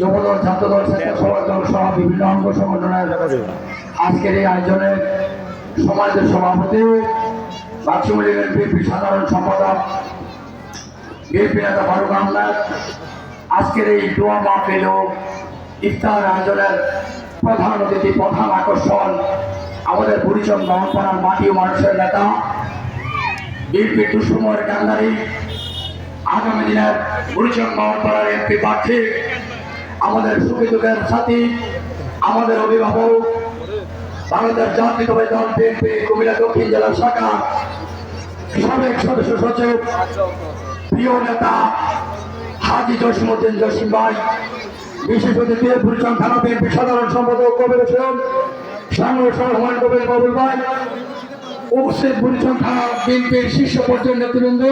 যুবদল, ছাত্রদল, স্বেচ্ছাসেবক দল সহ বিভিন্ন অঙ্গ সংগঠনের আজকের এই আয়োজনের সমাজের সভাপতি বাক্সমুলিগের বিএনপি সাধারণ সম্পাদক, বিএনপি নেতা ফারুক আহমেদ, আজকের এই দোয়া মাহফিল ইফতার আয়োজনের প্রধান অতিথি, প্রধান আকর্ষণ আমাদের পরিচয় মহনপাড়ার মাটি ও মানুষের নেতা বিএনপি দুঃসময়ের কান্দারি আগামী দিনের পরিচয় মহনপাড়ার এমপি প্রার্থী আমাদের দুঃখের সাথী, আমাদের অভিভাবক ভারতের জাতীয়তাবাদী দল বিএনপি, কুমিল্লা দক্ষিণ জেলা শাখা, সাবেক সদস্য সচিব, প্রিয় নেতা হাজি জসিমুদ্দিন জসিম ভাই, বিশেষ অতিথি পরিচয় থানা বিএনপি সাধারণ সম্পাদক কবির হোসেন, সাংগঠনিক হুমায়ুন কবির বাবুল ভাই, উপস্থিত পরিচয় থানা বিএনপির শীর্ষ পর্যায়ের নেতৃবৃন্দ,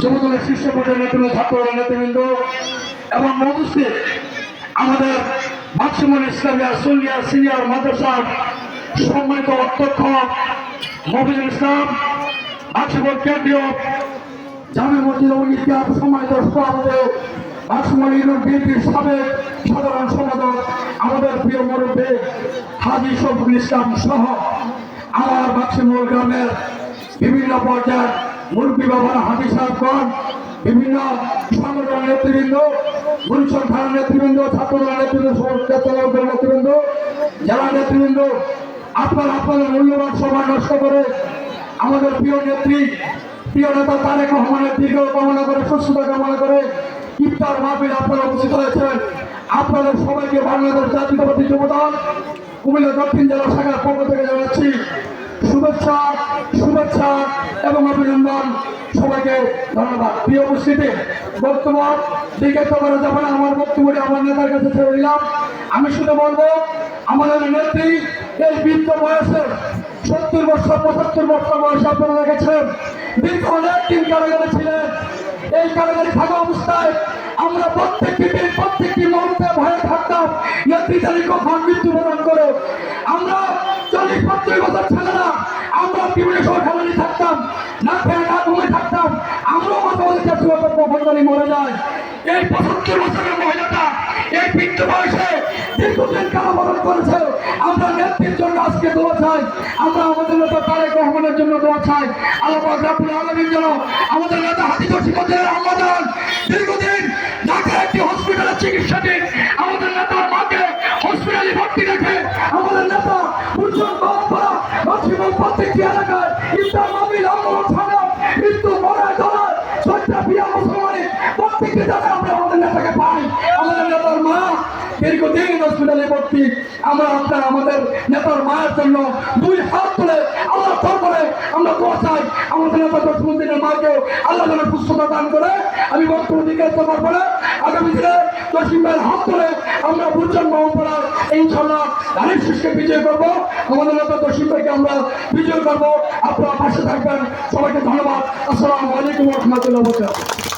যুবদলের শীর্ষ পর্যায়ের নেতৃবৃন্দ ছাত্র নেতৃবৃন্দ এবং উপস্থিত আমাদের মাকসুমুল ইসলামিয়া সুলিয়া সিনিয়র মাদ্রাসার সম্মানিত অধ্যক্ষ মফিজুল ইসলাম মাকসুমুল কেন্দ্রীয় জামে মসজিদ ও ইতিহাস সম্মানিত সভাপতি মাকসুমুল ইউনিয়ন বিএনপির সাবেক সাধারণ সম্পাদক, আমাদের প্রিয় মুরব্বী হাজি শফিকুল ইসলাম সহ আমার মাকসুমুল গ্রামের বিভিন্ন পর্যায়ের মুরব্বী বাবার, হাজি সাহেবগণ বিভিন্ন সংগঠনের নেতৃবৃন্দ, গুলশন থানার নেতৃবৃন্দ, ছাত্রদলের নেতৃবৃন্দ সমাজের নেতৃবৃন্দ, জেলা নেতৃবৃন্দ, আপনারা আপনাদের মূল্যবান সময় নষ্ট করে আমাদের প্রিয় নেত্রী, প্রিয় নেতা তারেক রহমানের দীর্ঘ কামনা করে, সুস্থতা কামনা করে ইফতার মাহফিল আপনারা উপস্থিত হয়েছেন। আপনাদের সবাইকে বাংলাদেশ জাতীয়তাবাদী যুবদল কুমিল্লা দক্ষিণ জেলা শাখার পক্ষ থেকে জানাচ্ছি শুভেচ্ছা শুভেচ্ছা এবং অভিনন্দন। সবাইকে ধন্যবাদ। প্রিয় উপস্থিতি বক্তব্য দিকে তো করা যাবে না আমার বক্তব্যটি আমার নেতার কাছে ছেড়ে দিলাম, আমি শুধু বলব, আমাদের নেত্রী এই বৃদ্ধ বয়সে সত্তর বছর, পঁচাত্তর বছর বয়সে আপনারা দেখেছেন দীর্ঘ অনেক দিন কারাগারে ছিলেন। এই কারাগারে থাকা অবস্থায় আমরা প্রত্যেকটি দিন, প্রত্যেকটি মুহূর্তে ভয়ে থাকতাম, নেত্রী তারিখ কখন মৃত্যুবরণ করে। আমরা চল্লিশ পঞ্চাশ বছর ছেলেরা আমরা বিভিন্ন সময় খেলানি থাকতাম। না খেয়ে না জানি মরে যায়। এই পঁচাত্তর বছরের মহিলাটা এই বৃদ্ধ বয়সে দীর্ঘদিন কারাবরণ করেছে। আমরা নেত্রীর জন্য আজকে দোয়া চাই। আমরা আমাদের নেতা তারেক রহমানের জন্য দোয়া চাই। আল্লাহ রাবুল আলমীর জন্য আমাদের নেতা হাতি জসিমুদ্দিনের আহ্বান দীর্ঘদিন ঢাকার একটি হসপিটালে চিকিৎসা দিন আমাদের নেতার মাকে হসপিটালে ভর্তি রেখে আমাদের নেতা উজ্জ্বল বাবা প্রত্যেকটি দীর্ঘদিন হসপিটালে ভর্তি। আমরা আপনার, আমাদের নেতার মায়ের জন্য দুই হাত তুলে আল্লাহ করে আমরা দোয়া চাই। আমাদের নেতা জসিমুদ্দিনের মাকেও আল্লাহ যেন সুস্থতা দান করে। আমি বক্তব্য দিকে পারব না। আগামী দিনে জসিম ভাইয়ের হাত তুলে আমরা বুঝছেন মহম্পড়ার ইনশাল্লাহ ধানের শীষকে বিজয় করব। আমাদের নেতা জসিম ভাইকে আমরা বিজয় করব। আপনারা পাশে থাকবেন। সবাইকে ধন্যবাদ। আসসালামু আলাইকুম রহমতুল্লাহ